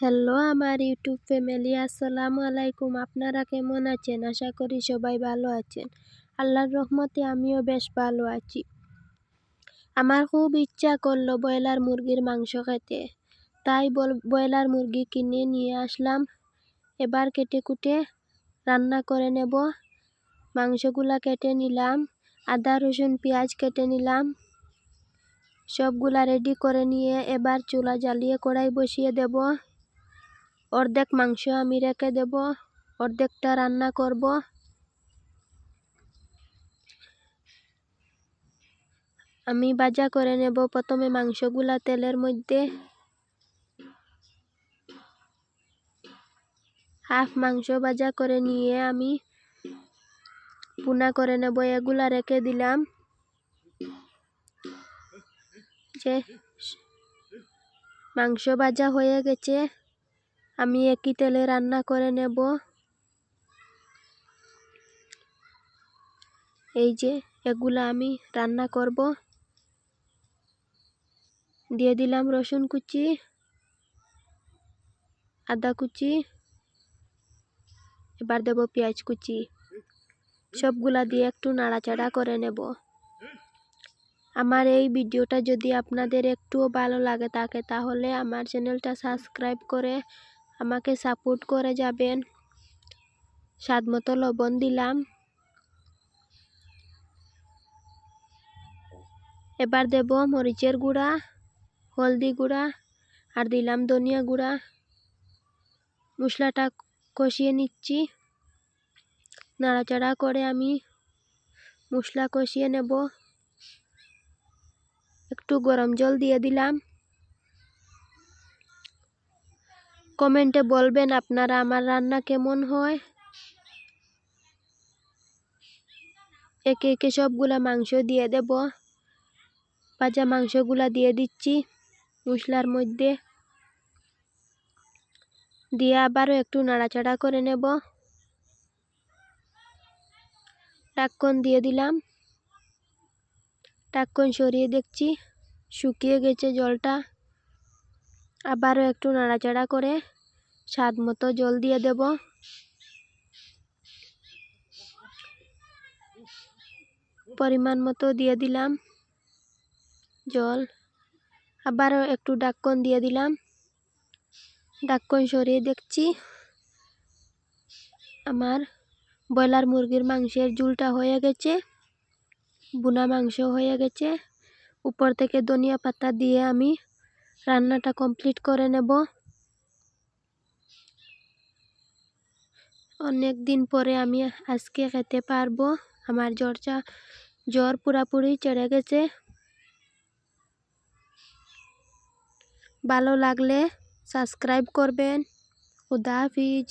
Hello, আমার YouTube family, আসসালামু আলাইকুম। আপনারা কেমন আছেন? আশা করি সবাই ভালো আছেন। আল্লাহর রহমতে আমিও বেশ ভালো আছি। আমার খুব ইচ্ছা করল ব্রয়লার মুরগির মাংস খেতে। তাই ব্রয়লার মুরগি কিনে নিয়ে আসলাম। এবার কেটে কুটে রান্না করে নেব। মাংসগুলা কেটে নিলাম। আদা, রসুন, পেঁয়াজ কেটে নিলাম। সবগুলা রেডি করে নিয়ে এবার চুলা জ্বালিয়ে কড়াই বসিয়ে দেব। অর্ধেক মাংস আমি রেখে দেব, অর্ধেকটা রান্না করব। আমি বাজা করে নেব প্রথমে মাংসগুলা তেলের মধ্যে। হাফ মাংস ভাজা করে নিয়ে আমি পুনা করে নেব, এগুলা রেখে দিলাম। যে মাংস ভাজা হয়ে গেছে আমি একই তেলে রান্না করে নেব। এই যে, এগুলা আমি রান্না করব। দিয়ে দিলাম রসুন কুচি, আদা কুচি, এবার দেব পেঁয়াজ কুচি। সবগুলা দিয়ে একটু নাড়াচাড়া করে নেব। আমার এই ভিডিওটা যদি আপনাদের একটুও ভালো লাগে থাকে, তাহলে আমার চ্যানেলটা সাবস্ক্রাইব করে আমাকে সাপোর্ট করে যাবেন। স্বাদ মতো লবণ দিলাম। এবার দেব মরিচের গুঁড়া, হলদি গুঁড়া, আর দিলাম ধনিয়া গুঁড়া। মশলাটা কষিয়ে নিচ্ছি। নাড়াচাড়া করে আমি মশলা কষিয়ে নেব। একটু গরম জল দিয়ে দিলাম। কমেন্টে বলবেন আপনারা আমার রান্না কেমন হয়। একে একে সবগুলা মাংস দিয়ে দেব। ভাজা মাংসগুলা দিয়ে দিচ্ছি মশলার মধ্যে। দিয়ে আবারও একটু নাড়াচাড়া করে নেব। টাক্কন দিয়ে দিলাম। টাক্কন সরিয়ে দেখছি, শুকিয়ে গেছে জলটা। আবারও একটু নাড়াচাড়া করে স্বাদ মতো জল দিয়ে দেব। পরিমাণ মতো দিয়ে দিলাম জল। আবারও একটু ডাক্কন দিয়ে দিলাম। ডাক্কন সরিয়ে দেখছি আমার ব্রয়লার মুরগির মাংসের ঝুলটা হয়ে গেছে বুনা মাংস হয়ে গেছে। উপর থেকে ধনিয়া পাতা দিয়ে আমি রান্নাটা কমপ্লিট করে নেব। অনেক দিন পরে আমি আজকে খেতে পারব। আমার জ্বরটা, জ্বর পুরাপুরি চড়ে গেছে। ভালো লাগলে সাবস্ক্রাইব করবেন। খুদা হাফিজ।